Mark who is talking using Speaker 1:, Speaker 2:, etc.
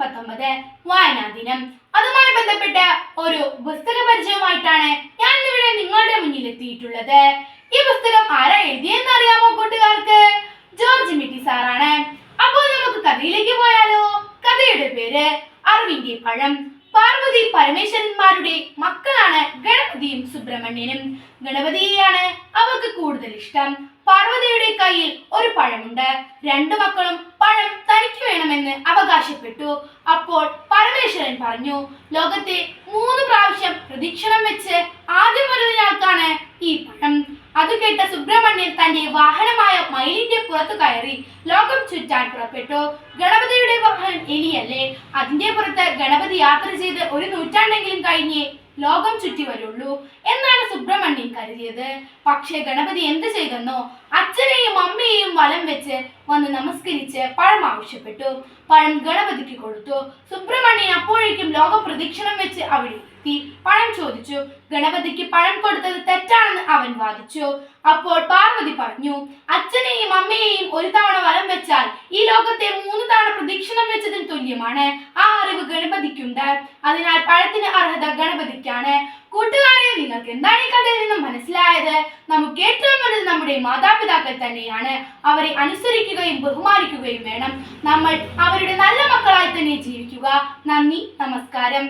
Speaker 1: പത്തൊമ്പത് വായനാ ദിനം അതുമായി ബന്ധപ്പെട്ട ഒരു പുസ്തക പരിചയമായിട്ടാണ് ഞാൻ ഇവിടെ നിങ്ങളുടെ മുന്നിൽ എത്തിയിട്ടുള്ളത്. ഈ പുസ്തകം ആരാ എഴുതിയെന്ന് അറിയാമോ കൂട്ടുകാർക്ക്? ജോർജ് മിറ്റി സാറാണ്. അപ്പോൾ നമുക്ക് കഥയിലേക്ക് പോയാലോ? കഥയുടെ പേര് അറിവിന്റെ പഴം. പാർവതി പരമേശ്വരന്മാരുടെ മക്കളാണ് ഗണപതിയും സുബ്രഹ്മണ്യനും. ഗണപതിയെയാണ് അവർക്ക് കൂടുതൽ ഇഷ്ടം. പാർവതിയുടെ കയ്യിൽ ഒരു പഴമുണ്ട്. രണ്ടു മക്കളും പഴം തനിക്ക് വേണമെന്ന് അവകാശപ്പെട്ടു. അപ്പോൾ പരമേശ്വരൻ പറഞ്ഞു ലോകത്തെ മൂന്ന് പ്രാവശ്യം പ്രദക്ഷിണം വെച്ച് ആദ്യം വരുന്നയാൾക്കാണ് ഈ പഴം. അത് കേട്ട സുബ്രഹ്മണ്യൻ തന്റെ വാഹനമായ മയിലിന്റെ പുറത്തു കയറി ലോകം ചുറ്റാൻ പുറപ്പെട്ടു. ഗണപതിയുടെ വാഹനം എലിയല്ലേ അതിന്റെ പുറത്ത് ഗണപതി യാത്ര ചെയ്ത് ഒരു നൂറ്റാണ്ടെങ്കിലും കഴിഞ്ഞേ ലോകം ചുറ്റി വരുള്ളൂ എന്നാണ് സുബ്രഹ്മണ്യൻ കരുതിയത്. പക്ഷേ ഗണപതി എന്ത് ചെയ്തെന്നോ അച്ഛനെയും അമ്മയെയും വലം വെച്ച് വന്ന് നമസ്കരിച്ച് പഴം ആവശ്യപ്പെട്ടു. പഴം ഗണപതിക്ക് കൊടുത്തു. സുബ്രഹ്മണ്യൻ അപ്പോഴേക്കും ലോകം പ്രദക്ഷിണം വെച്ച് അവിടെ എത്തി. പഴം ചോദിച്ചു ഗണപതിക്ക് പഴം കൊടുത്തത് തെറ്റാണെന്ന് അവൻ വാദിച്ചു. അപ്പോൾ പറഞ്ഞു. അച്ഛനെയും അമ്മയെയും ഒരു തവണ വരം വെച്ചാൽ ഈ ലോകത്തെ മൂന്ന് തവണ പ്രദക്ഷിണം വെച്ചതിന് തുല്യമാണ്. ആ അറിവ് ഗണപതിക്കുണ്ട്. അതിനാൽ പഴത്തിന് അർഹത ഗണപതിക്കാണ്. കൂട്ടുകാരെ നിങ്ങൾക്ക് എന്താണ് ഈ കഥയിൽ നിന്നും മനസ്സിലായത്? നമുക്ക് ഏറ്റവും വലുത് നമ്മുടെ മാതാപിതാക്കൾ തന്നെയാണ്. അവരെ അനുസരിക്കുകയും ബഹുമാനിക്കുകയും വേണം. നമ്മൾ അവരുടെ നല്ല മക്കളായി തന്നെ ജീവിക്കുക. നന്ദി നമസ്കാരം.